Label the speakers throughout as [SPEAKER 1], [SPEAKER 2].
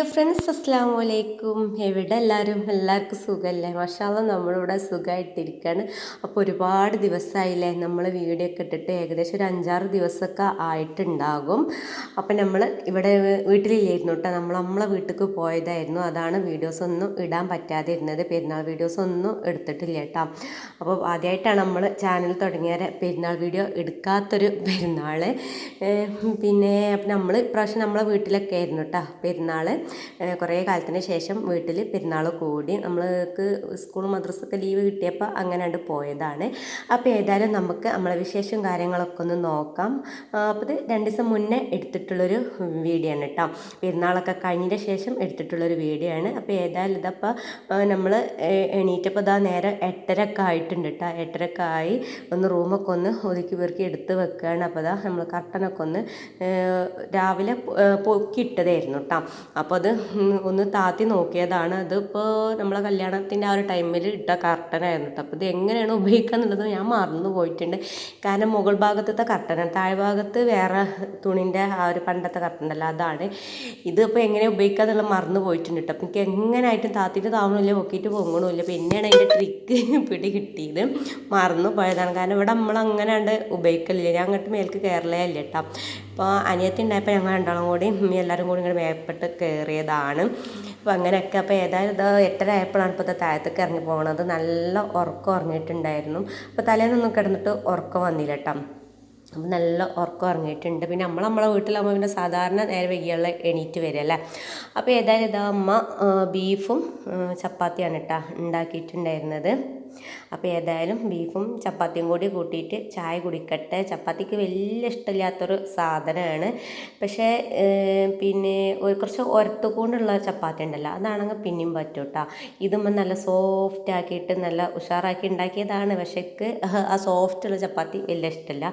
[SPEAKER 1] Dear friends അസ്സാം വലൈക്കും എവിടെ എല്ലാവരും? എല്ലാവർക്കും സുഖമല്ലേ മഷാല നമ്മളിവിടെ സുഖമായിട്ടിരിക്കുകയാണ് അപ്പോൾ ഒരുപാട് ദിവസമായില്ലേ നമ്മൾ വീഡിയോ ഒക്കെ ഇട്ടിട്ട് ഏകദേശം ഒരു അഞ്ചാറ് ദിവസമൊക്കെ ആയിട്ടുണ്ടാകും. അപ്പം നമ്മൾ ഇവിടെ വീട്ടിലില്ലായിരുന്നു കേട്ടോ നമ്മൾ നമ്മളെ വീട്ടിലേക്ക് പോയതായിരുന്നു. അതാണ് വീഡിയോസ് ഒന്നും ഇടാൻ പറ്റാതെ ഇരുന്നത് പെരുന്നാൾ വീഡിയോസ് ഒന്നും എടുത്തിട്ടില്ല കേട്ടോ അപ്പോൾ ആദ്യമായിട്ടാണ് നമ്മൾ ചാനൽ തുടങ്ങിയ പെരുന്നാൾ വീഡിയോ എടുക്കാത്തൊരു പെരുന്നാൾ പിന്നെ നമ്മൾ ഇപ്രാവശ്യം നമ്മളെ വീട്ടിലൊക്കെ ആയിരുന്നു കേട്ടോ പെരുന്നാൾ കുറേ കാലത്തിന് ശേഷം വീട്ടിൽ പെരുന്നാൾ കൂടി നമ്മൾക്ക് സ്കൂൾ മദ്രസൊക്കെ ലീവ് കിട്ടിയപ്പോൾ അങ്ങനെ കണ്ട് പോയതാണ്. അപ്പോൾ ഏതായാലും നമുക്ക് നമ്മളെ വിശേഷം കാര്യങ്ങളൊക്കെ ഒന്ന് നോക്കാം. അപ്പോൾ ഇത് രണ്ട് ദിവസം മുന്നേ എടുത്തിട്ടുള്ളൊരു വീഡിയോ ആണ് കേട്ടോ. പെരുന്നാളൊക്കെ കഴിഞ്ഞതിന് ശേഷം എടുത്തിട്ടുള്ളൊരു വീഡിയോ ആണ്. അപ്പോൾ ഏതായാലും ഇതപ്പോൾ നമ്മൾ എണീറ്റപ്പോൾ ഇതാ നേരെ എട്ടരക്കെ ആയിട്ടുണ്ട് കേട്ടോ. എട്ടരക്കെ ആയി. ഒന്ന് റൂമൊക്കെ ഒന്ന് ഒതുക്കി പെറുക്കി എടുത്ത് വെക്കുകയാണ്. അപ്പോൾ ഇതാ നമ്മൾ കർട്ടനൊക്കെ ഒന്ന് രാവിലെ പൊക്കിയിട്ടതായിരുന്നു കേട്ടോ. അപ്പോൾ അത് ഒന്ന് താത്തി നോക്കിയതാണ്. അതിപ്പോൾ നമ്മളെ കല്യാണത്തിന്റെ ആ ഒരു ടൈമിൽ ഇട്ട കർട്ടനായിരുന്നു കേട്ടോ അപ്പോൾ ഇത് എങ്ങനെയാണ് ഉപയോഗിക്കുക എന്നുള്ളത് ഞാൻ മറന്നു പോയിട്ടുണ്ട്. കാരണം മുകൾ ഭാഗത്തത്തെ കർട്ടനാണ് താഴ്ഭാഗത്ത് വേറെ തുണിന്റെ ആ ഒരു പണ്ടത്തെ കർട്ടനല്ല അതാണ്. ഇതിപ്പോൾ എങ്ങനെ ഉപയോഗിക്കുക എന്നുള്ളത് മറന്നു പോയിട്ടുണ്ട് കേട്ടോ അപ്പം എനിക്ക് എങ്ങനെയായിട്ടും താത്തിയിട്ട് താവണമില്ല പൊക്കിയിട്ട് പൊങ്ങണമില്ല. പിന്നെയാണ് അതിന്റെ ട്രിക്ക് പിടി കിട്ടിയത്. മറന്നു പോയതാണ്. കാരണം ഇവിടെ നമ്മൾ അങ്ങനെ ഉണ്ട് ഉപയോഗിക്കലില്ല. ഞാൻ അങ്ങോട്ട് മേൽക്ക് കയറലേ ഇല്ല കേട്ടോ അപ്പോൾ അനിയത്തി ഉണ്ടായപ്പോൾ ഞങ്ങൾ രണ്ടാളും കൂടി എല്ലാവരും കൂടി ഇങ്ങനെ മേപ്പെട്ട് കയറിയതാണ് അപ്പോൾ അങ്ങനെയൊക്കെ അപ്പോൾ ഏതായാലും എട്ടര ആയപ്പോഴാണ് ഇപ്പോൾ താഴത്തേക്ക് ഇറങ്ങി പോകണത് നല്ല ഉറക്കം ഉറങ്ങിയിട്ടുണ്ടായിരുന്നു. അപ്പോൾ തലേന്നൊന്നും കിടന്നിട്ട് ഉറക്കം വന്നില്ല കേട്ടോ. അപ്പം നല്ല ഉറക്കം ഇറങ്ങിയിട്ടുണ്ട് പിന്നെ നമ്മൾ നമ്മളെ വീട്ടിലാകുമ്പോൾ പിന്നെ സാധാരണ നേരെ വൈകിയുള്ള എണീറ്റ് വരികയല്ലേ അപ്പോൾ ഏതായാലും ഇതാ അമ്മ ബീഫും ചപ്പാത്തിയാണ് കേട്ടോ ഉണ്ടാക്കിയിട്ടുണ്ടായിരുന്നത്. അപ്പോൾ ഏതായാലും ബീഫും ചപ്പാത്തിയും കൂടി കൂട്ടിയിട്ട് ചായ കുടിക്കട്ടെ. ചപ്പാത്തിക്ക് വലിയ ഇഷ്ടമില്ലാത്തൊരു സാധനമാണ് പക്ഷേ പിന്നെ കുറച്ച് ഉരത്തുകൊണ്ടുള്ള ചപ്പാത്തി ഉണ്ടല്ലോ അതാണെങ്കിൽ പിന്നെയും പറ്റും കേട്ടോ ഇതുമ്പോൾ നല്ല സോഫ്റ്റ് ആക്കിയിട്ട് നല്ല ഉഷാറാക്കി ഉണ്ടാക്കിയതാണ്. പക്ഷേ ആ സോഫ്റ്റ് ഉള്ള ചപ്പാത്തി വലിയ ഇഷ്ടമല്ല.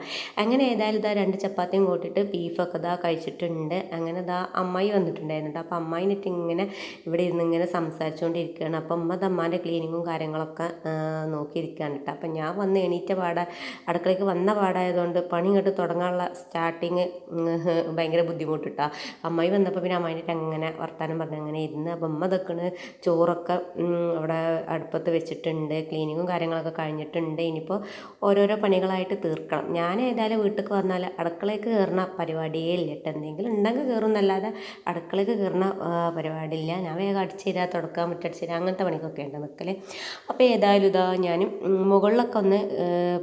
[SPEAKER 1] അങ്ങനെ ഏതായാലും ഇതാ രണ്ട് ചപ്പാത്തിയും കൂട്ടിയിട്ട് ബീഫൊക്കെ ഇതാ കഴിച്ചിട്ടുണ്ട്. അങ്ങനെ ഇതാ അമ്മായി വന്നിട്ടുണ്ടായിരുന്നു അപ്പോൾ അമ്മായിനിട്ട് ഇങ്ങനെ ഇവിടെ ഇരുന്ന് ഇങ്ങനെ സംസാരിച്ചുകൊണ്ടിരിക്കുകയാണ്. അപ്പം അമ്മ അമ്മാന്റെ ക്ലീനിങ്ങും കാര്യങ്ങളൊക്കെ നോക്കിയിരിക്കുകയാണ് കേട്ടോ അപ്പം ഞാൻ വന്ന് എണീറ്റ പാട അടുക്കളയ്ക്ക് വന്ന പാടായതുകൊണ്ട് പണി ഇങ്ങോട്ട് തുടങ്ങാനുള്ള സ്റ്റാർട്ടിങ് ഭയങ്കര ബുദ്ധിമുട്ടിട്ടാ. അമ്മായി വന്നപ്പോൾ പിന്നെ അമ്മായിട്ട് അങ്ങനെ വർത്താനം പറഞ്ഞ്. അങ്ങനെ ഇരുന്ന് അപ്പം അമ്മ ഇതൊക്കെ ചോറൊക്കെ അവിടെ അടുപ്പത്ത് വെച്ചിട്ടുണ്ട് ക്ലീനിങ്ങും കാര്യങ്ങളൊക്കെ കഴിഞ്ഞിട്ടുണ്ട്. ഇനിയിപ്പോൾ ഓരോരോ പണികളായിട്ട് തീർക്കണം. ഞാൻ ഏതായാലും വീട്ടിൽ വന്നാൽ അടുക്കളയ്ക്ക് കയറുന്ന പരിപാടിയേ ഇല്ല കേട്ടോ. എന്തെങ്കിലും ഉണ്ടെങ്കിൽ കയറും. എന്നല്ലാതെ അടുക്കളയ്ക്ക് കയറുന്ന പരിപാടിയില്ല. ഞാൻ വേഗം അടിച്ചു തരാം തുടക്കാൻ മുറ്റടിച്ചു തരാം അങ്ങനത്തെ പണിക്കൊക്കെ ഉണ്ട് നിൽക്കൽ അപ്പോൾ ഏതായാലും ഇതാ ഞാൻ മുകളിലൊക്കെ ഒന്ന്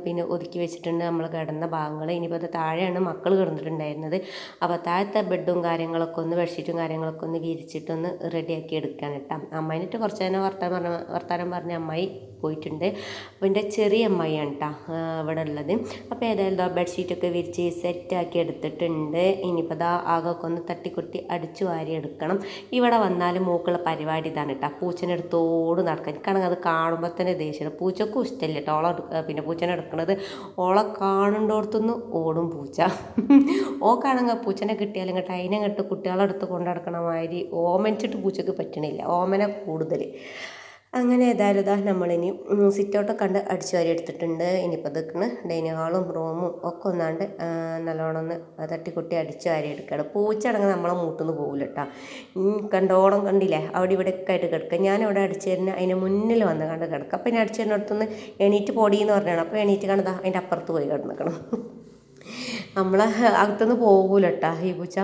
[SPEAKER 1] പിന്നെ ഒതുക്കി വെച്ചിട്ടുണ്ട്. നമ്മൾ കിടന്ന ഭാഗങ്ങൾ ഇനിയിപ്പോൾ അത് താഴെയാണ് മക്കൾ കിടന്നിട്ടുണ്ടായിരുന്നത്. അപ്പോൾ താഴത്തെ ബെഡും കാര്യങ്ങളൊക്കെ ഒന്ന് ബെഡ്ഷീറ്റും കാര്യങ്ങളൊക്കെ ഒന്ന് വിരിച്ചിട്ടൊന്ന് റെഡിയാക്കി എടുക്കാൻ കേട്ടോ. അമ്മേനിട്ട് കുറച്ച് നേരം വർത്താനം പറഞ്ഞ വർത്താനം പറഞ്ഞ അമ്മായി പോയിട്ടുണ്ട്. അപ്പോൾ എന്റെ ചെറിയ അമ്മായിയാണ് കേട്ടോ ഇവിടെ ഉള്ളത്. അപ്പോൾ ഏതായാലും ബെഡ്ഷീറ്റൊക്കെ വിരിച്ച് സെറ്റാക്കി എടുത്തിട്ടുണ്ട്. ഇനിയിപ്പോൾ ദാ ആകൊക്കെ ഒന്ന് തട്ടിക്കൊട്ടി അടിച്ചു വാരി എടുക്കണം. ഇവിടെ വന്നാൽ മൂക്കുള്ള പരിപാടി ഇതാണ് കേട്ടോ. പൂച്ചനെടുത്തോട് നടക്കാൻ. കാരണം അത് കാണുമ്പോൾ തന്നെ ദേഷ്യം പൂച്ചക്കും ഇഷ്ടമില്ല കേട്ടോ പിന്നെ പൂച്ചനെ എടുക്കുന്നത് ഓളെ കാണുന്നിടത്തുനിന്ന് ഓടും പൂച്ച. ഓക്കാണെങ്കിൽ പൂച്ചനെ കിട്ടിയാലും ഇങ്ങോട്ട് അതിനെ ഇങ്ങോട്ട് കുട്ടികളെ അടുത്ത് കൊണ്ടു നടക്കണ മാതിരി ഓമനിച്ചിട്ട് പൂച്ചക്ക് പറ്റണില്ല. ഓമന കൂടുതൽ അങ്ങനെ ഏതായാലും ഇതാ നമ്മളിനി സിറ്റൗട്ടൊക്കെ കണ്ട് അടിച്ചു വാരി എടുത്തിട്ടുണ്ട്. ഇനിയിപ്പോൾ ഇതൊക്കെ ഡൈനിങ് ഹാളും റൂമും ഒക്കെ ഒന്നാണ്ട് നല്ലോണം ഒന്ന് തട്ടിക്കൊട്ടി അടിച്ചു വാരി എടുക്കുകയാണ്. പൂച്ചടങ്ങ് നമ്മളെ മൂട്ടുന്ന് പോകില്ല കേട്ടോ കണ്ടോളം കണ്ടില്ലേ? അവിടെ ഇവിടെ ഒക്കെ ആയിട്ട് കിടക്കുക. ഞാൻ അവിടെ അടിച്ചു തരുന്ന അതിന് മുന്നിൽ വന്ന് കണ്ട് കിടക്കുക. അപ്പോൾ ഇനി അടിച്ചു തരുന്നിടത്തുനിന്ന് എണീറ്റ് പൊടിയെന്ന് പറഞ്ഞാണ്. അപ്പോൾ എണീറ്റ് കണ്ടതാ അതിന്റെ അപ്പുറത്ത് പോയി കിടന്നിക്കണം. നമ്മളെ അകത്തുനിന്ന് പോകില്ല കേട്ടോ ഈ പൂച്ച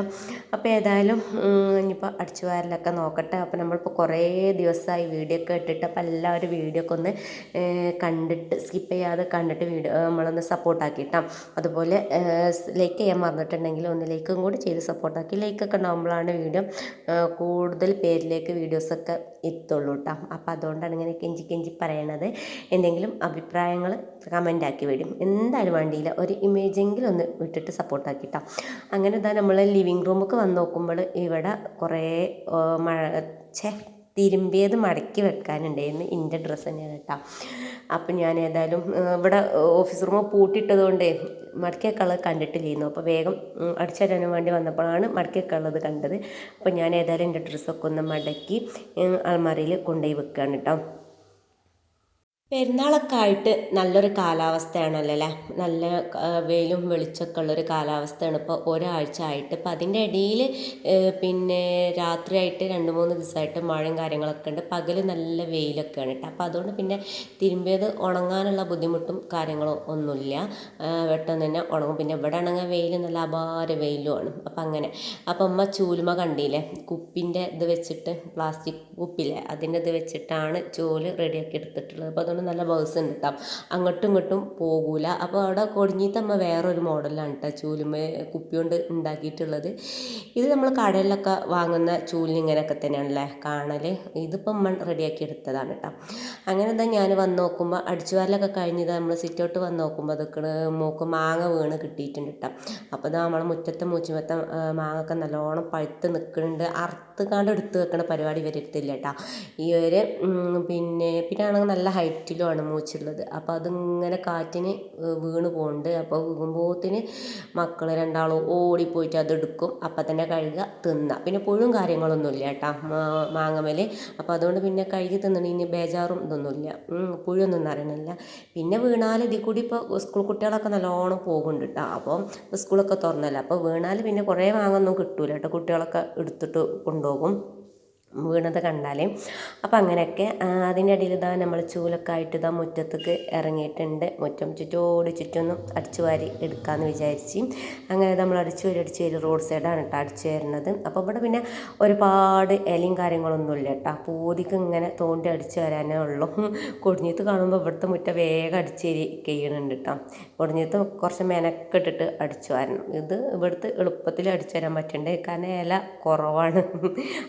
[SPEAKER 1] അപ്പോൾ ഏതായാലും ഇനിയിപ്പോൾ അടിച്ചു വാരലൊക്കെ നോക്കട്ടെ. അപ്പോൾ നമ്മളിപ്പോൾ കുറേ ദിവസമായി വീഡിയോ ഒക്കെ ഇട്ടിട്ട് അപ്പോൾ എല്ലാവരും വീഡിയോ ഒക്കെ ഒന്ന് കണ്ടിട്ട് സ്കിപ്പ് ചെയ്യാതെ കണ്ടിട്ട് വീഡിയോ നമ്മളൊന്ന് സപ്പോർട്ടാക്കിയിട്ടാം അതുപോലെ ലൈക്ക് ചെയ്യാൻ മറന്നിട്ടുണ്ടെങ്കിൽ ഒന്ന് ലൈക്കും കൂടി ചെയ്ത് സപ്പോർട്ടാക്കി ലൈക്കൊക്കെ ഉണ്ടാകുമ്പോഴാണ് വീഡിയോ കൂടുതൽ പേരിലേക്ക് വീഡിയോസൊക്കെ എത്തുള്ളൂ കേട്ടോ അപ്പോൾ അതുകൊണ്ടാണ് ഇങ്ങനെ കെഞ്ചി കെഞ്ചി പറയണത്. എന്തെങ്കിലും അഭിപ്രായങ്ങൾ കമന്റ് ആക്കി വിടും എന്തായാലും വേണ്ടിയില്ല ഒരു ഇമേജെങ്കിലും ഒന്ന് വിട്ടിട്ട് സപ്പോർട്ടാക്കിയിട്ടാണ് അങ്ങനെ ഇതാ നമ്മൾ ലിവിങ് റൂമൊക്കെ വന്ന് നോക്കുമ്പോൾ ഇവിടെ കുറേ മഴ ഛേ തിരുമ്പിയത് മടക്കി വെക്കാനുണ്ടായിരുന്നു. എന്റെ ഡ്രസ്സ് തന്നെയാണ് കേട്ടോ. അപ്പം ഞാൻ ഏതായാലും ഇവിടെ ഓഫീസ് റൂമ് പൂട്ടിയിട്ടത് കൊണ്ട് കണ്ടിട്ട് കണ്ടിട്ടില്ലായിരുന്നു. അപ്പോൾ വേഗം അടിച്ചരാനും വേണ്ടി വന്നപ്പോഴാണ് മടക്കിയൊക്കെയുള്ളത് കണ്ടത്. അപ്പോൾ ഞാൻ ഏതായാലും എന്റെ ഡ്രസ്സൊക്കെ ഒന്ന് മടക്കി അൾമാരയിൽ കൊണ്ടുപോയി വെക്കുകയാണ് കേട്ടോ. പെരുന്നാളൊക്കെ ആയിട്ട് നല്ലൊരു കാലാവസ്ഥയാണല്ലോ അല്ലേ? നല്ല വെയിലും വെളിച്ചമൊക്കെ ഉള്ളൊരു കാലാവസ്ഥയാണ് ഇപ്പോൾ ഒരാഴ്ച ആയിട്ട്. ഇപ്പം അതിന്റെ ഇടയിൽ പിന്നെ രാത്രിയായിട്ട് രണ്ട് മൂന്ന് ദിവസമായിട്ട് മഴയും കാര്യങ്ങളൊക്കെ ഉണ്ട്. പകൽ നല്ല വെയിലൊക്കെയാണ് കേട്ടോ. അപ്പോൾ അതുകൊണ്ട് പിന്നെ തിരുമ്പിയത് ഉണങ്ങാനുള്ള ബുദ്ധിമുട്ടും കാര്യങ്ങളും ഒന്നുമില്ല. പെട്ടെന്ന് തന്നെ ഉണങ്ങും. പിന്നെ ഇവിടെ ആണെങ്കിൽ വെയിൽ നല്ല അപാര വെയിലുമാണ് അപ്പോൾ അങ്ങനെ. അപ്പം അമ്മ ചൂലുമ കണ്ടില്ലേ? കുപ്പിന്റെ ഇത് വെച്ചിട്ട് പ്ലാസ്റ്റിക് കുപ്പില്ലേ അതിന്റെ ഇത് വെച്ചിട്ടാണ് ചൂൽ റെഡിയാക്കി എടുത്തിട്ടുള്ളത്. അപ്പോൾ അതുകൊണ്ട് നല്ല ബേഴ്സ് ഉണ്ട് കേട്ടോ അങ്ങോട്ടും ഇങ്ങോട്ടും പോകൂല. അപ്പോൾ അവിടെ കൊടിഞ്ഞിത്തമ്മ വേറൊരു മോഡലാണ് കേട്ടോ ചൂലുമ കുപ്പി കൊണ്ട് ഉണ്ടാക്കിയിട്ടുള്ളത്. ഇത് നമ്മൾ കടയിലൊക്കെ വാങ്ങുന്ന ചൂലിങ്ങനൊക്കെ തന്നെയാണല്ലേ കാണൽ ഇതിപ്പം അമ്മ റെഡിയാക്കി എടുത്തതാണ് കേട്ടോ അങ്ങനെ എന്താ ഞാൻ വന്ന് നോക്കുമ്പോൾ അടിച്ചു വാരലൊക്കെ കഴിഞ്ഞത് നമ്മൾ സിറ്റൗട്ട് വന്ന് നോക്കുമ്പോൾ അതൊക്കെ മൂക്ക് മാങ്ങ വീണ് കിട്ടിയിട്ടുണ്ട് കേട്ടോ അപ്പോൾ ഇതാ നമ്മളെ മുറ്റത്തെ മൂച്ചുമത്തെ മാങ്ങൊക്കെ നല്ലോണം പഴുത്ത് നിൽക്കുന്നുണ്ട് അറുത്ത് കാണ്ട് എടുത്ത് വെക്കണ പരിപാടി ഇവരെടുത്തില്ല കേട്ടോ ഈ ഒരു പിന്നെ പിന്നെ ആണെങ്കിൽ നല്ല ഹൈറ്റിലുമാണ് മൂച്ചുള്ളത് അപ്പോൾ അതിങ്ങനെ കാറ്റിന് വീണ് പോകുന്നുണ്ട് അപ്പോൾ വീകുമ്പോത്തിന് മക്കൾ രണ്ടാളും ഓടിപ്പോയിട്ട് അതെടുക്കും. അപ്പം തന്നെ കഴുകുക തിന്നുക പിന്നെ പുഴും കാര്യങ്ങളൊന്നുമില്ല കേട്ടോ മാങ്ങമേൽ അപ്പോൾ അതുകൊണ്ട് പിന്നെ കഴുകി തിന്നണതിന് ബേജാറും ഇതൊന്നുമില്ല പുഴൊന്നും അറിയണില്ല പിന്നെ വീണാൽ ഇതിൽ കൂടി ഇപ്പോൾ സ്കൂൾ കുട്ടികളൊക്കെ നല്ലോണം പോകുന്നുണ്ട് കേട്ടോ അപ്പോൾ സ്കൂളൊക്കെ തുറന്നല്ലോ. അപ്പോൾ വീണാൽ പിന്നെ കുറേ മാങ്ങൊന്നും കിട്ടൂല കേട്ടോ കുട്ടികളൊക്കെ എടുത്തിട്ട് കൊണ്ടുപോകും. വീണത് കണ്ടാലേ. അപ്പം അങ്ങനെയൊക്കെ അതിന്റെ ഇടയിൽ ഇതാ നമ്മൾ ചൂലൊക്കെ ആയിട്ട് ഇതാ മുറ്റത്തേക്ക് ഇറങ്ങിയിട്ടുണ്ട്. മുറ്റം ചുറ്റോട് ചുറ്റൊന്നും അടിച്ചു വാരി എടുക്കാമെന്ന് വിചാരിച്ച്. അങ്ങനെ നമ്മൾ അടിച്ചു വരി അടിച്ചു വരി റോഡ് സൈഡാണ് കേട്ടോ അടിച്ചു വരുന്നത്. അപ്പോൾ ഇവിടെ പിന്നെ ഒരുപാട് ഇലയും കാര്യങ്ങളൊന്നും ഇല്ല കേട്ടോ. പൂതിക്ക് ഇങ്ങനെ തോണ്ടി അടിച്ചു വരാനേ ഉള്ളൂ. കൊടിഞ്ഞിത്ത് കാണുമ്പോൾ ഇവിടുത്തെ മുറ്റം വേഗം അടിച്ചേരി കഴിയണുണ്ട് കേട്ടോ. കൊടിഞ്ഞിത്ത് കുറച്ച് മെനക്കെട്ടിട്ട് അടിച്ചു വരണം. ഇത് ഇവിടുത്തെ എളുപ്പത്തിൽ അടിച്ചു വരാൻ പറ്റുന്നുണ്ട് കാരണം ഇല കുറവാണ്.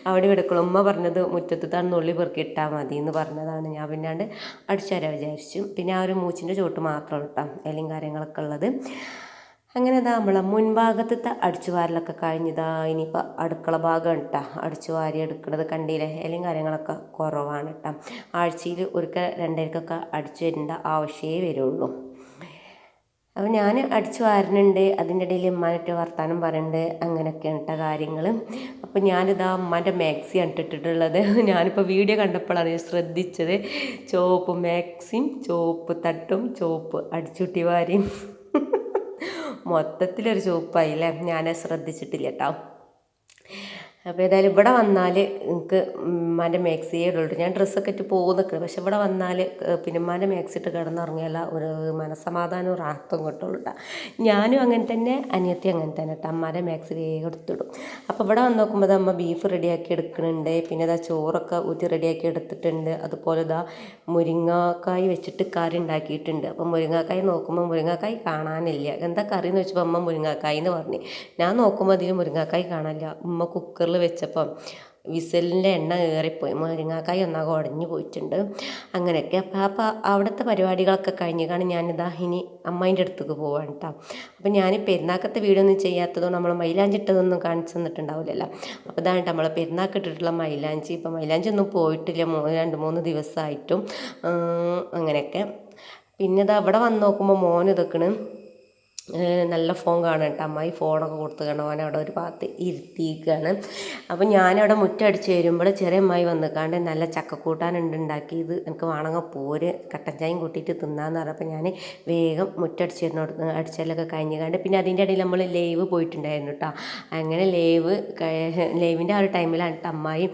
[SPEAKER 1] അവിടെ എടുക്കണം ഉമ്മ പറഞ്ഞത് മുറ്റത്ത് തന്നുള്ളി പെറുക്കി ഇട്ടാൽ മതി എന്ന് പറഞ്ഞതാണ്. ഞാൻ പിന്നാണ്ട് അടിച്ചുതരാൻ വിചാരിച്ചു. പിന്നെ ആ ഒരു മൂച്ചിന്റെ ചോട്ട് മാത്രം കേട്ടോ ഇലയും കാര്യങ്ങളൊക്കെ ഉള്ളത്. അങ്ങനെ ഇതാ നമ്മളെ മുൻഭാഗത്തെ അടിച്ചു വാരലൊക്കെ കഴിഞ്ഞതാ. ഇനിയിപ്പോൾ അടുക്കള ഭാഗം ഇട്ടാ അടിച്ചു വാരി എടുക്കുന്നത് കണ്ടില്ലേ? ഇലയും കാര്യങ്ങളൊക്കെ കുറവാണ് കേട്ടോ. ആഴ്ചയിൽ ഒരിക്കൽ രണ്ടരക്കൊക്കെ അടിച്ചു വരേണ്ട ആവശ്യമേ വരുള്ളൂ. അപ്പോൾ ഞാൻ അടിച്ചു വാരുന്നുണ്ട് അതിന്റെ ഇടയിൽ ഉമ്മാനായിട്ട് വർത്താനം പറയുന്നുണ്ട് അങ്ങനെയൊക്കെയാണ് കേട്ടോ കാര്യങ്ങൾ അപ്പോൾ ഞാനിതാ ഉമ്മാന്റെ മാക്സിയാണ് ഇട്ടിട്ടുള്ളത് ഞാനിപ്പോൾ വീഡിയോ കണ്ടപ്പോഴാണ് ഞാൻ ശ്രദ്ധിച്ചത്. ചോപ്പ് മാക്സിയും ചോപ്പ് തട്ടും ചോപ്പ് അടിച്ചുട്ടി വാരിയും. മൊത്തത്തിലൊരു ചോപ്പായില്ലേ ഞാൻ ശ്രദ്ധിച്ചിട്ടില്ല കേട്ടോ അപ്പോൾ ഏതായാലും ഇവിടെ വന്നാൽ എനിക്ക് ഉമ്മാന്റെ മാക്സി ഉള്ളൂ. ഞാൻ ഡ്രസ്സൊക്കെ ഇട്ട് പോകുന്നൊക്കെ പക്ഷെ ഇവിടെ വന്നാൽ പിന്നെ ഉമ്മാന്റെ മാക്സി ഇട്ട് കിടന്നുറങ്ങിയാൽ ഒരു മനസ്സമാധാനവും റാഹത്തും കിട്ടുള്ളൂ ഞാനും അങ്ങനെ തന്നെ അനിയത്തി അങ്ങനെ തന്നെ കേട്ടോ അമ്മാന്റെ മാക്സി വേഗം എടുത്തിടും. അപ്പോൾ ഇവിടെ വന്ന് നോക്കുമ്പോൾ അമ്മ ബീഫ് റെഡിയാക്കി എടുക്കുന്നുണ്ട്. പിന്നെ ഇതാ ചോറൊക്കെ ഊറ്റി റെഡിയാക്കി എടുത്തിട്ടുണ്ട്. അതുപോലെ ഇതാ മുരിങ്ങാക്കായ് വെച്ചിട്ട് കറി ഉണ്ടാക്കിയിട്ടുണ്ട്. അപ്പോൾ മുരിങ്ങാക്കായ് നോക്കുമ്പോൾ മുരിങ്ങാക്കായ് കാണാനില്ല. എന്താ കറി എന്ന് വെച്ചപ്പോൾ അമ്മ മുരിങ്ങാക്കായ് എന്ന് പറഞ്ഞു. ഞാൻ നോക്കുമ്പോൾ അതിൽ മുരിങ്ങാക്കായ് കാണാനില്ല. ഉമ്മ കുക്കറിൽ വെച്ചപ്പം വിസലിന്റെ എണ്ണ കയറിപ്പോയി. മുരിങ്ങാക്കായി ഒന്നാകെ ഉടഞ്ഞു പോയിട്ടുണ്ട്. അങ്ങനെയൊക്കെ. അപ്പോൾ അപ്പോൾ അവിടുത്തെ പരിപാടികളൊക്കെ കഴിഞ്ഞാണ് ഞാനിതാ ഇനി അമ്മേന്റെ അടുത്തേക്ക് പോവാണ് കേട്ടോ അപ്പോൾ ഞാൻ പെരുന്നാക്കത്തെ വീടൊന്നും ചെയ്യാത്തതോ നമ്മൾ മൈലാഞ്ചിട്ടതൊന്നും കാണിച്ചു തന്നിട്ടുണ്ടാവില്ലല്ലോ. അപ്പോൾ ഇതാണ് നമ്മൾ പെരുന്നാക്ക് ഇട്ടിട്ടുള്ള മൈലാഞ്ചി. ഇപ്പോൾ മൈലാഞ്ചി ഒന്നും പോയിട്ടില്ല. രണ്ട് മൂന്ന് ദിവസമായിട്ടും അങ്ങനെയൊക്കെ. പിന്നെ ഇതാ അവിടെ വന്ന് നോക്കുമ്പോൾ മോൻ ഇതൊക്കെയാണ് നല്ല ഫോൺ കാണാം കേട്ടോ അമ്മായി ഫോണൊക്കെ കൊടുത്ത് കാണാൻ അവൻ അവിടെ ഒരു ഭാഗത്ത് ഇരുത്തിയിരിക്കുകയാണ്. അപ്പം ഞാനവിടെ മുറ്റടിച്ച് വരുമ്പോൾ ചെറിയ അമ്മായി വന്നിക്കാണ്ട് നല്ല ചക്കക്കൂട്ടാനുണ്ട് ഉണ്ടാക്കിയത്. എനിക്ക് വേണമെങ്കിൽ പോര് കട്ടൻ ചായയും കൂട്ടിയിട്ട് തിന്നാന്ന് പറഞ്ഞപ്പോൾ ഞാൻ വേഗം മുറ്റടിച്ച് വരുന്ന അടിച്ചാലൊക്കെ കഴിഞ്ഞ് കണ്ട് പിന്നെ അതിന്റെ ഇടയിൽ നമ്മൾ ലൈവ് പോയിട്ടുണ്ടായിരുന്നു കേട്ടോ അങ്ങനെ ലൈവ് ലൈവിന്റെ ആ ഒരു ടൈമിലാണ് അമ്മായി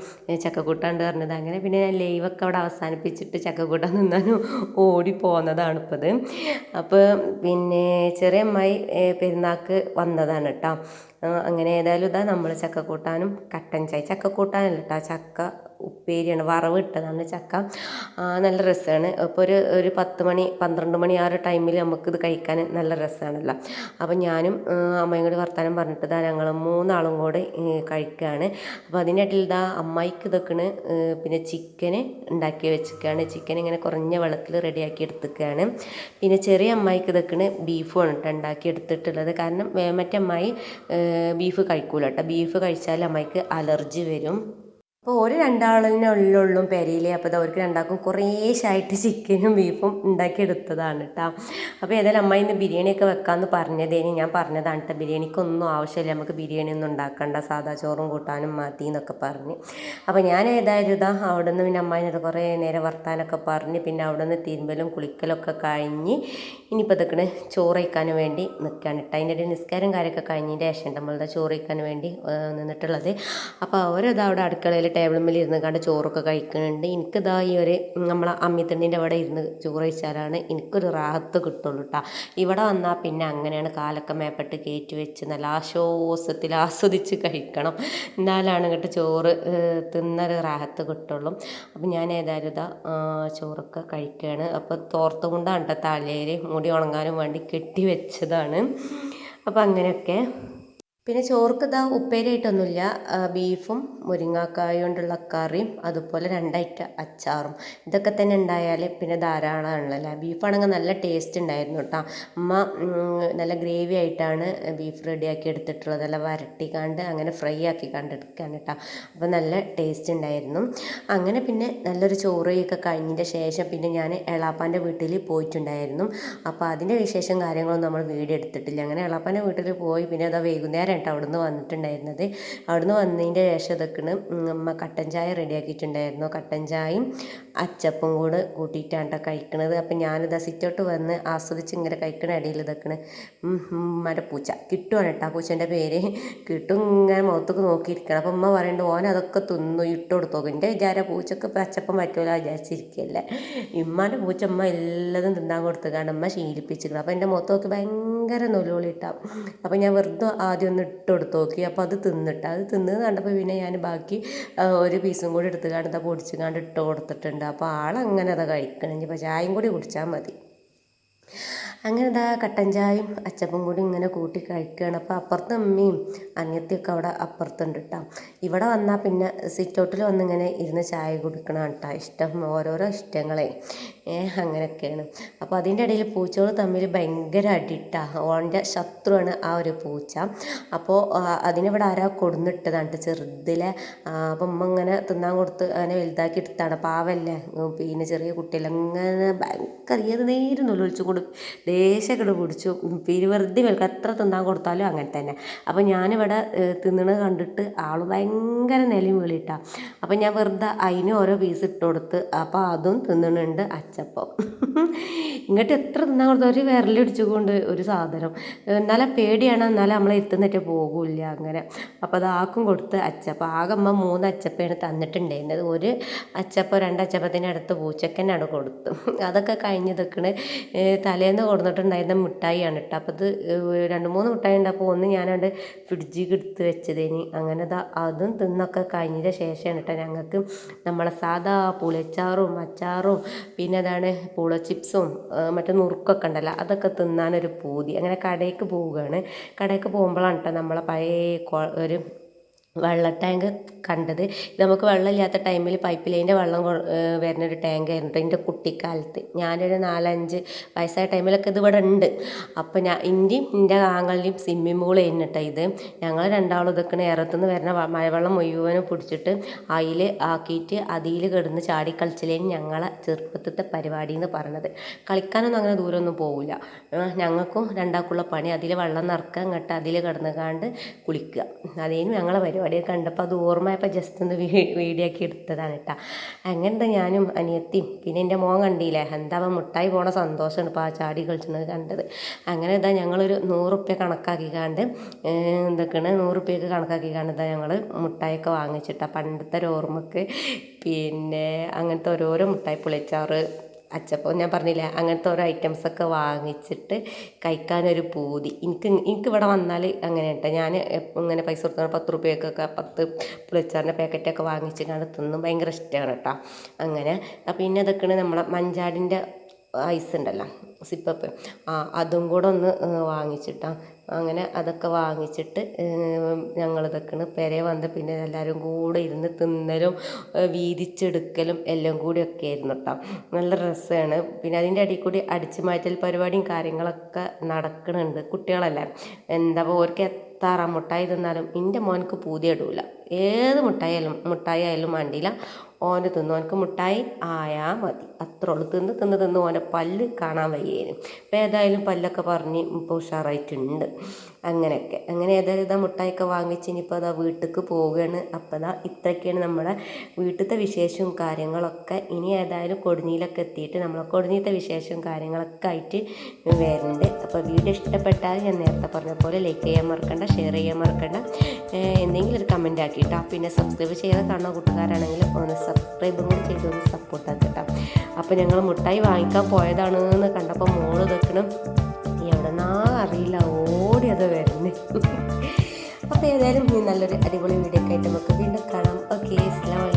[SPEAKER 1] ചക്കക്കൂട്ടാണ്ട് പറഞ്ഞത്. അങ്ങനെ പിന്നെ ഞാൻ ലൈവൊക്കെ അവിടെ അവസാനിപ്പിച്ചിട്ട് ചക്കക്കൂട്ടാൻ നിന്നാനും ഓടി പോകുന്നതാണ് ഇപ്പോൾ അപ്പോൾ പിന്നെ ചെറിയ അമ്മായി ഏഹ് പെരുന്നാൾക്ക് വന്നതാണ് കേട്ടോ അങ്ങനെ ഏതായാലും ഇതാ നമ്മൾ ചക്കക്കൂട്ടാനും കട്ടൻ ചായ. ചക്കക്കൂട്ടാനല്ല കേട്ടോ ചക്ക ഉപ്പേരിയാണ് വറവ് ഇട്ടതാണ് ചക്ക. നല്ല രസമാണ് ഇപ്പോൾ ഒരു ഒരു പത്ത് മണി പന്ത്രണ്ട് മണി ആ ഒരു ടൈമിൽ നമുക്കിത് കഴിക്കാൻ നല്ല രസമാണല്ലോ അപ്പോൾ ഞാനും അമ്മയും കൂടി വർത്താനം പറഞ്ഞിട്ട് ഇതാ ഞങ്ങൾ മൂന്നാളും കൂടെ കഴിക്കുകയാണ് അപ്പോൾ അതിനിടയിൽ ഇതാ അമ്മായിക്ക് ഇതൊക്കെയാണ് പിന്നെ ചിക്കന് ഉണ്ടാക്കി വെച്ചിരിക്കുകയാണ് ചിക്കൻ ഇങ്ങനെ കുറഞ്ഞ വെള്ളത്തിൽ റെഡിയാക്കി എടുത്തിരിക്കുകയാണ്. പിന്നെ ചെറിയ അമ്മായിക്ക് ഇതൊക്കെയാണ് ബീഫുമാണ് കേട്ടോ ഉണ്ടാക്കി എടുത്തിട്ടുള്ളത്. കാരണം മറ്റേ അമ്മായി ബീഫ് കഴിക്കൂല കേട്ടോ ബീഫ് കഴിച്ചാൽ അമ്മായിക്ക് അലർജി വരും. അപ്പോൾ ഒരു രണ്ടാളിനെ ഉള്ളുള്ളും പെരയിലെ അപ്പോൾ അവർക്ക് രണ്ടാക്കും കുറേശായിട്ട് ചിക്കനും ബീഫും ഉണ്ടാക്കിയെടുത്തതാണ് കേട്ടോ അപ്പോൾ ഏതായാലും അമ്മ ഇന്ന് ബിരിയാണിയൊക്കെ വെക്കാമെന്ന് പറഞ്ഞതേനി ഞാൻ പറഞ്ഞതാണ് കേട്ടോ ബിരിയാണിക്കൊന്നും ആവശ്യമില്ല നമുക്ക് ബിരിയാണി ഒന്നും ഉണ്ടാക്കണ്ട. സാധാ ചോറും കൂട്ടാനും മതി എന്നൊക്കെ പറഞ്ഞ്. അപ്പോൾ ഞാൻ ഏതായാലും ഇതാ അവിടെ നിന്ന് പിന്നെ അമ്മായിനത് കുറേ നേരം വർത്താനൊക്കെ പറഞ്ഞ് പിന്നെ അവിടെ നിന്ന് തിരുമ്പലും കുളിക്കലൊക്കെ കഴിഞ്ഞ് ഇനിയിപ്പോൾ ഇതൊക്കെ ചോറ് വയ്ക്കാൻ വേണ്ടി നിൽക്കുകയാണ് കേട്ടോ അതിന്റെ ഇടയിൽ നിസ്കാരം കാര്യമൊക്കെ കഴിഞ്ഞതിന്റെ ശേഷം നമ്മളുടെ ചോറ് വയ്ക്കാൻ വേണ്ടി നിന്നിട്ടുള്ളത്. അപ്പോൾ അവരത് അവിടെ അടുക്കളയിൽ ടേബിളിൽ ഇരുന്ന് കണ്ട് ചോറൊക്കെ കഴിക്കുന്നുണ്ട് എനിക്കിതാ ഈ ഒരു നമ്മളെ അമ്മിത്തണ്ണിന്റെ അവിടെ ഇരുന്ന് ചോറ് കഴിച്ചാലാണ് എനിക്കൊരു റാഹത്ത് കിട്ടുള്ളൂ കേട്ടോ ഇവിടെ വന്നാൽ പിന്നെ അങ്ങനെയാണ് കാലൊക്കെ മേപ്പെട്ട് കയറ്റി വെച്ച് നല്ല ആശ്വാസത്തിൽ ആസ്വദിച്ച് കഴിക്കണം. എന്നാലാണ് ഇങ്ങോട്ട് ചോറ് തിന്നൊരു റാഹത്ത് കിട്ടുള്ളൂ. അപ്പം ഞാൻ ഏതായാലും ഇതാ ചോറൊക്കെ കഴിക്കുകയാണ് അപ്പോൾ തോർത്ത് കൊണ്ടാണ് കേട്ടോ തലയിൽ മുടി ഉണങ്ങാനും വേണ്ടി കെട്ടി വെച്ചതാണ്. അപ്പോൾ അങ്ങനെയൊക്കെ പിന്നെ ചോർക്ക് ഇതാ ഉപ്പേരിയായിട്ടൊന്നുമില്ല ബീഫും മുരിങ്ങാക്കായ കൊണ്ടുള്ള കറിയും അതുപോലെ രണ്ടായിട്ട് അച്ചാറും. ഇതൊക്കെ തന്നെ ഉണ്ടായാൽ പിന്നെ ധാരാളമാണല്ലോ ബീഫാണെങ്കിൽ നല്ല ടേസ്റ്റ് ഉണ്ടായിരുന്നു കേട്ടോ. അമ്മ നല്ല ഗ്രേവി ആയിട്ടാണ് ബീഫ് റെഡിയാക്കി എടുത്തിട്ടുള്ളത്. നല്ല വരട്ടിക്കാണ്ട് അങ്ങനെ ഫ്രൈ ആക്കി കണ്ട് എടുക്കുകയാണ് കേട്ടോ. അപ്പോൾ നല്ല ടേസ്റ്റ് ഉണ്ടായിരുന്നു. അങ്ങനെ പിന്നെ നല്ലൊരു ചോറയൊക്കെ കഴിഞ്ഞതിന്റെ ശേഷം പിന്നെ ഞാൻ എളാപ്പാന്റെ വീട്ടിൽ പോയിട്ടുണ്ടായിരുന്നു. അപ്പോൾ അതിന്റെ വിശേഷം കാര്യങ്ങളൊന്നും നമ്മൾ വീഡിയോ എടുത്തിട്ടില്ല. അങ്ങനെ എളാപ്പാന്റെ വീട്ടിൽ പോയി പിന്നെ അതാ വൈകുന്നേരം കേട്ടോ അവിടുന്ന് വന്നിട്ടുണ്ടായിരുന്നത്. അവിടുന്ന് വന്നതിന്റെ ശേഷം ഇതൊക്കെയാണ് അമ്മ കട്ടൻ ചായ റെഡിയാക്കിയിട്ടുണ്ടായിരുന്നു. കട്ടൻ ചായയും അച്ചപ്പും കൂടെ കൂട്ടിയിട്ടാണ് കേട്ടോ കഴിക്കണത്. അപ്പം ഞാനിതാ സിറ്റോട്ട് വന്ന് ആസ്വദിച്ച് ഇങ്ങനെ കഴിക്കണ ഇടയിൽ ഇതൊക്കെ ഉമ്മയുടെ പൂച്ച. കിട്ടുവാണ് കേട്ടോ പൂച്ചേന്റെ പേര്. കിട്ടും ഇങ്ങനെ മുഖത്തേക്ക് നോക്കിയിരിക്കണം. അപ്പം ഉമ്മ പറയുന്നുണ്ട് ഓൻ അതൊക്കെ തിന്നു ഇട്ട് കൊടുത്തോക്കും എന്റെ വിചാരം പൂച്ചക്ക് അച്ചപ്പം പറ്റുമല്ലോ വിചാരിച്ചിരിക്കുകയല്ലേ ഉമ്മാന്റെ പൂച്ച ഉമ്മ എല്ലാതും തിന്നാൻ കൊടുത്ത് ഉമ്മ ശീലിപ്പിച്ചിരിക്കണം അപ്പം എന്റെ മുഖത്ത് നോക്കി ഭയങ്കര നൊലോളിട്ടാവും അപ്പം ഞാൻ വെറുതെ ആദ്യം ഒന്ന് ഇട്ട് കൊടുത്ത് നോക്കി. അപ്പോൾ അത് തിന്നിട്ട്. അത് തിന്നത് കണ്ടപ്പോൾ പിന്നെ ഞാൻ ബാക്കി ഒരു പീസും കൂടി എടുത്ത് കാണുന്ന പൊടിച്ച് കണ്ട് ഇട്ട് കൊടുത്തിട്ടുണ്ട്. അപ്പോൾ ആളങ്ങനെ അത് കഴിക്കണം. ഇപ്പോൾ ചായയും കൂടി കുടിച്ചാൽ മതി. അങ്ങനെ ഇതാ കട്ടൻ ചായയും അച്ചപ്പും കൂടി ഇങ്ങനെ കൂട്ടി കഴിക്കുകയാണ് അപ്പോൾ അപ്പുറത്തെ അമ്മയും അനിയത്തിയൊക്കെ അവിടെ അപ്പുറത്തുണ്ട് കേട്ടോ ഇവിടെ വന്നാൽ പിന്നെ സിറ്റൗട്ടിൽ വന്നിങ്ങനെ ഇരുന്ന് ചായ കുടിക്കണം കേട്ടോ. ഇഷ്ടം ഓരോരോ ഇഷ്ടങ്ങളെ. അങ്ങനെയൊക്കെയാണ് അപ്പോൾ അതിന്റെ ഇടയിൽ പൂച്ചകൾ തമ്മിൽ ഭയങ്കര അടിട്ടാ. ഓന്റെ ശത്രുവാണ് ആ ഒരു പൂച്ച. അപ്പോൾ അതിനിവിടെ ആരാ കൊടുന്നിട്ടതാണ് ചെറുതിലെ അപ്പം ഇങ്ങനെ തിന്നാൻ കൊടുത്ത് അങ്ങനെ വലുതാക്കി എടുത്താണ്. പാവല്ലേ പിന്നെ ചെറിയ കുട്ടിയല്ല അങ്ങനെ ഭയങ്കര നേരം ഒളിച്ചു കൊടു ദേശക്കട് പിടിച്ചു. പിന്നെ വെറുതെ വിൽക്കുക എത്ര തിന്നാൻ കൊടുത്താലും അങ്ങനെ തന്നെ. അപ്പോൾ ഞാനിവിടെ തിന്നണത് കണ്ടിട്ട് ആൾ ഭയങ്കര നിലയും വിളിയിട്ടാ അപ്പം ഞാൻ വെറുതെ അതിന് ഓരോ പീസ് ഇട്ട് കൊടുത്ത് അപ്പോൾ അതും തിന്നണുണ്ട് അച്ചപ്പം. ഇങ്ങോട്ട് എത്ര തിന്നാൻ കൊടുത്താൽ ഒരു വിരലിടിച്ചുകൊണ്ട് ഒരു സാധനം. എന്നാലും പേടിയാണ് എന്നാലും നമ്മളെ എത്തുന്നിട്ട് പോകില്ല അങ്ങനെ. അപ്പോൾ അത് ആക്കും കൊടുത്ത് അച്ചപ്പം. ആകെ അമ്മ മൂന്ന് അച്ചപ്പയാണ് തന്നിട്ടുണ്ടായിരുന്നത് ഒരു അച്ചപ്പം രണ്ട് അടുത്ത് പൂച്ചക്കനാണ് കൊടുത്തു. അതൊക്കെ കഴിഞ്ഞ് നിൽക്കണ് തലേന്ന് കൊടുത്തിട്ടുണ്ടായിരുന്ന മിഠായിയാണ് കേട്ടോ അപ്പോൾ അത് രണ്ട് മൂന്ന് മിഠായി ഉണ്ട് അപ്പോൾ ഒന്ന് ഞാനവിടെ ഫ്രിഡ്ജിക്ക് എടുത്ത് വെച്ചതേനി. അങ്ങനെ ദാ അതും തിന്നൊക്കെ കഴിഞ്ഞതിന് ശേഷമാണ് കേട്ടോ ഞങ്ങൾക്ക് നമ്മളെ സാധാ പുളിച്ചാറും അച്ചാറും പിന്നെ അതാണ് പുള ചിപ്സും മറ്റേ നുറുക്കൊക്കെ ഉണ്ടല്ലോ അതൊക്കെ തിന്നാനൊരു പൂതി. അങ്ങനെ കടയ്ക്ക് പോവുകയാണ്. കടയ്ക്ക് പോകുമ്പോഴാണ് കേട്ടോ നമ്മളെ പഴയ ഒരു വെള്ള ടാങ്ക് കണ്ടത്. നമുക്ക് വെള്ളമില്ലാത്ത ടൈമിൽ പൈപ്പ് ലൈന്റെ വെള്ളം വരുന്നൊരു ടാങ്ക് ആയിരുന്നു. എന്റെ കുട്ടിക്കാലത്ത്. ഞാനൊരു നാലഞ്ച് വയസ്സായ ടൈമിലൊക്കെ ഇത് ഇവിടെ ഉണ്ട്. അപ്പോൾ ഞാൻ ഇന്റെയും എന്റെ ആങ്ങളുടെയും സ്വിമ്മിംഗ് പൂൾ കഴിഞ്ഞിട്ട് ഇത്. ഞങ്ങൾ രണ്ടാളും ഇതൊക്കെ ഇറത്തുനിന്ന് വരുന്ന മഴവെള്ളം മുഴുവനും പിടിച്ചിട്ട് അതിൽ ആക്കിയിട്ട് അതിൽ കിടന്ന് ചാടി കളിച്ചില്ലേന് ഞങ്ങളെ ചെറുപ്പത്തിലത്തെ പരിപാടി എന്ന് പറഞ്ഞത്. കളിക്കാനൊന്നും അങ്ങനെ ദൂരമൊന്നും പോവില്ല. ഞങ്ങൾക്കും രണ്ടാൾക്കുള്ള പണി. അതിൽ വെള്ളം നിറക്കുക എന്നിട്ട് അതിൽ കിടന്ന് കാണ്ട് കുളിക്കുക. അതേനും ഞങ്ങളെ പരിപാടി. കണ്ടപ്പോൾ അത് ഓർമ്മയപ്പോൾ ജസ്റ്റ് ഒന്ന് വീഡിയോ ആക്കി എടുത്തതാണ് കേട്ടോ. അങ്ങനത്തെ ഞാനും അനിയത്തിയും പിന്നെ എന്റെ മോൻ കണ്ടില്ലേ? എന്താ അവൻ മുട്ടായി പോണ സന്തോഷമാണ് ഇപ്പോൾ ആ ചാടി കളിച്ചത് കണ്ടത്. അങ്ങനെ ഇതാ ഞങ്ങളൊരു നൂറുപ്യ കണക്കാക്കി കണ്ട് എന്തൊക്കെയാണ്? നൂറുപ്യക്ക് കണക്കാക്കി കാണ്ട് ഞങ്ങൾ മുട്ടായൊക്കെ വാങ്ങിച്ചിട്ടാണ് പണ്ടത്തെ ഒരു ഓർമ്മക്ക് പിന്നെ അങ്ങനത്തെ ഓരോരോ മുട്ടായി പുളിച്ചാറ് അച്ചപ്പം ഞാൻ പറഞ്ഞില്ല അങ്ങനത്തെ ഓരോ ഐറ്റംസൊക്കെ വാങ്ങിച്ചിട്ട് കഴിക്കാനൊരു പൂതി. എനിക്ക് എനിക്ക് ഇവിടെ വന്നാൽ അങ്ങനെ കേട്ടോ ഞാൻ ഇങ്ങനെ പൈസ കൊടുത്താൽ പത്ത് റുപ്യക്കൊക്കെ പത്ത് പുളിച്ചാറിന്റെ പാക്കറ്റൊക്കെ വാങ്ങിച്ച് കണ്ട് തിന്നും. ഭയങ്കര ഇഷ്ടമാണ് കേട്ടോ. അങ്ങനെ. പിന്നെ ഇതൊക്കെയാണ് നമ്മളെ മഞ്ചാടിന്റെ ഐസ് ഉണ്ടല്ലോ സിപ്പപ്പ്. ആ അതും കൂടെ ഒന്ന് വാങ്ങിച്ചിട്ടാ. അങ്ങനെ അതൊക്കെ വാങ്ങിച്ചിട്ട് ഞങ്ങളിതൊക്കെയാണ് പെരെ വന്ന് പിന്നെ എല്ലാവരും കൂടെ ഇരുന്ന് തിന്നലും വീതിച്ചെടുക്കലും എല്ലാം കൂടി ഒക്കെ ആയിരുന്നു കേട്ടോ നല്ല രസമാണ് പിന്നെ അതിന്റെ ഇടയിൽ കൂടി അടിച്ചു മാറ്റൽ പരിപാടിയും കാര്യങ്ങളൊക്കെ നടക്കുന്നുണ്ട് കുട്ടികളല്ലേ എന്താ ഓർക്ക് എത്ര മുട്ടായി തിന്നാലും എന്റെ മോനക്ക് പൂതിയിടൂല. ഏത് മുട്ടായാലും മുട്ടായി ആയാലും വേണ്ടിയില്ല. ഓന് തിന്നു ഓനക്ക് മുട്ടായി ആയാൽ മതി. അത്ര ഉള്ളു. തിന്ന് തിന്ന് തിന്ന് ഓനെ പല്ല് കാണാൻ വയ്യേനും. ഇപ്പം ഏതായാലും പല്ലൊക്കെ പറഞ്ഞ് ഇപ്പോൾ ഉഷാറായിട്ടുണ്ട്. അങ്ങനെയൊക്കെ. അങ്ങനെ ഏതായാലും ഇതാ മുട്ടായിയൊക്കെ വാങ്ങിച്ച് ഇനിയിപ്പോൾ അതാ വീട്ടിലേക്ക് പോവുകയാണ്. അപ്പോൾ അതാ ഇത്രയൊക്കെയാണ് നമ്മുടെ വീട്ടിലത്തെ വിശേഷവും കാര്യങ്ങളൊക്കെ. ഇനി ഏതായാലും കൊടുങ്ങിയിലൊക്കെ എത്തിയിട്ട് നമ്മളെ കൊടുങ്ങിയിലത്തെ വിശേഷവും കാര്യങ്ങളൊക്കെ ആയിട്ട് വരുന്നുണ്ട്. അപ്പോൾ വീഡിയോ ഇഷ്ടപ്പെട്ടാൽ ഞാൻ നേരത്തെ പറഞ്ഞ പോലെ ലൈക്ക് ചെയ്യാൻ മറക്കണ്ട ഷെയർ ചെയ്യാൻ മറക്കണ്ട. എന്തെങ്കിലും ഒരു ആക്കിയിട്ടോ പിന്നെ സബ്സ്ക്രൈബ് ചെയ്യാതെ കാണുന്ന കൂട്ടുകാരാണെങ്കിൽ ഒന്ന് സബ്സ്ക്രൈബും കൂടി ചെയ്ത് ഒന്ന് സപ്പോർട്ട് കേട്ടോ. അപ്പോൾ ഞങ്ങൾ മുട്ടായി വാങ്ങിക്കാൻ പോയതാണ് എന്ന് കണ്ടപ്പോൾ മോൾ വെക്കണം എവിടെന്നാ അറിയില്ല ഓടി അത് വരുന്നേ. അപ്പോൾ ഏതായാലും നല്ലൊരു അടിപൊളി വീഡിയോ ഒക്കെ ആയിട്ട് നമുക്ക് വീണ്ടും കാണാം. ഓക്കെ അസ്സാം